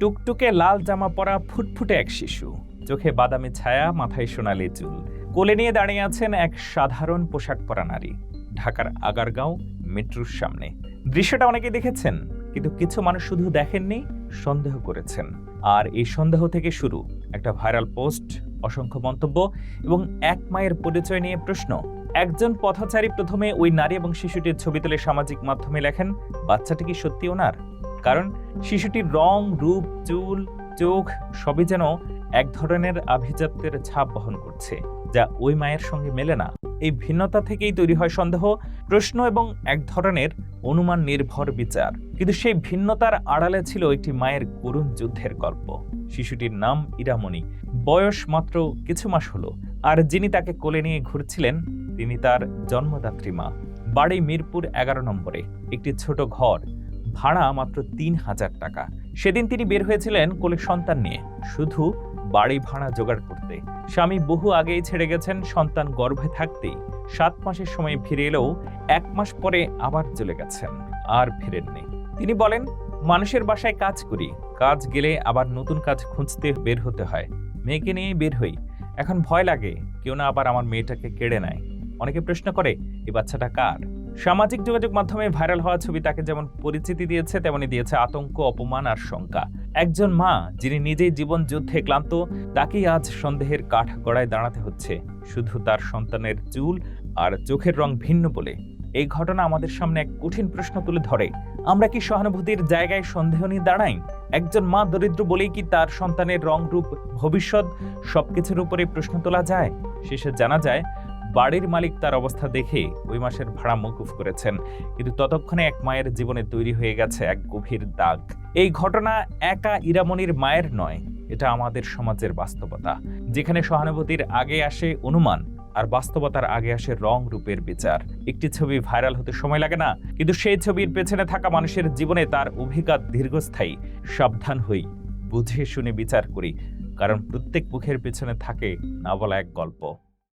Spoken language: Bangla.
টুকটুকে লাল জামা পরা ফুটফুটে এক শিশু। চোখে বাদামি ছায়া, মাথায় সোনালি চুল। কোলে নিয়ে দাঁড়িয়ে আছেন এক সাধারণ পোশাক পরা নারী। ঢাকার আগারগাঁও মেট্রোর সামনে। দৃশ্যটা অনেকে দেখেছেন, কিন্তু কিছু মানুষ শুধু দেখেননি, সন্দেহ করেছেন। আর এই সন্দেহ থেকে শুরু একটা ভাইরাল পোস্ট, অসংখ্য মন্তব্য এবং এক মায়ের পরিচয় নিয়ে প্রশ্ন। একজন পথচারী প্রথমে ওই নারী এবং শিশুটির ছবি তুলে সামাজিক মাধ্যমে লেখেন, বাচ্চাটি কি সত্যি ওনার? কারণ শিশুটির রং, রূপ, চুল, চোখ সবই যেন এক ধরনের আভিজাত্যের ছাপ বহন করছে, যা ওই মায়ের সঙ্গে মেলে না। এই ভিন্নতা থেকেই তৈরি হয় সন্দেহ, প্রশ্ন এবং এক ধরনের অনুমান নির্ভর বিচার। কিন্তু সেই ভিন্নতার আড়ালে ছিল একটি মায়ের করুণ যুদ্ধের গল্প। শিশুটির নাম ইরামণি, বয়স মাত্র কিছু মাস হলো, আর যিনি তাকে কোলে নিয়ে ঘুরছিলেন, তিনি তার জন্মদাত্রী মা। বাড়ি মিরপুর এগারো নম্বরে, একটি ছোট ঘর। ভাড়া মাত্র তিন হাজার টাকা। সেদিন তিনি বের হয়েছিলেন কোলে সন্তান নিয়ে, শুধু বাড়ি ভাড়া জোগাড় করতে। স্বামী বহু আগেই ছেড়ে গেছেন সন্তান গর্ভে থাকতেই। সাত মাসের সময় ফিরে এলেও এক মাস পরে আবার চলে গেছেন, আর ফিরেননি। তিনি বলেন, মানুষের বাসায় কাজ করি, কাজ গেলে আবার নতুন কাজ খুঁজতে বের হতে হয়। মেয়েকে নিয়ে বের হই। এখন ভয় লাগে, কেউ না আবার আমার মেয়েটাকে কেড়ে নেয়। অনেকে প্রশ্ন করে এই বাচ্চাটা কার? সামাজিক যোগাযোগ মাধ্যমে ভাইরাল হওয়া ছবি তাকে যেমন পরিচিতি দিয়েছে, তেমনি দিয়েছে আতঙ্ক, অপমান আর শঙ্কা। একজন মা, যিনি নিজেই জীবন যুদ্ধে ক্লান্ত, তাকেই আজ সন্দেহের কাঠ গড়ায় দাঁড়াতে হচ্ছে। শুধু তার সন্তানের চুল আর চোখের রং ভিন্ন বলে। এই ঘটনা আমাদের সামনে এক কঠিন প্রশ্ন তুলে ধরে। আমরা কি সহানুভূতির জায়গায় সন্দেহ নিয়ে দাঁড়াই? একজন মা দরিদ্র বলেই কি তার সন্তানের রং রূপ ভবিষ্যৎ সবকিছুর উপরে প্রশ্ন তোলা যায়? শেষে জানা যায় বাড়ির মালিক তার অবস্থা দেখে ওই মাসের ভাড়া মকুফ করেছেন। কিন্তু ততক্ষণে এক মায়ের জীবনে তৈরি হয়ে গেছে এক গভীর দাগ। এই ঘটনা একা ইরামনির মায়ের নয়, এটা আমাদের সমাজের বাস্তবতা। যেখানে সহানুভূতির আগে আসে অনুমান, আর বাস্তবতার আগে আসে রং রূপের বিচার। একটি ছবি ভাইরাল হতে সময় লাগে না, কিন্তু সেই ছবির পেছনে থাকা মানুষের জীবনে তার অভিজ্ঞতা দীর্ঘস্থায়ী। সাবধান হই, বুঝে শুনে বিচার করি, কারণ প্রত্যেক মুখের পেছনে থাকে না বলা এক গল্প।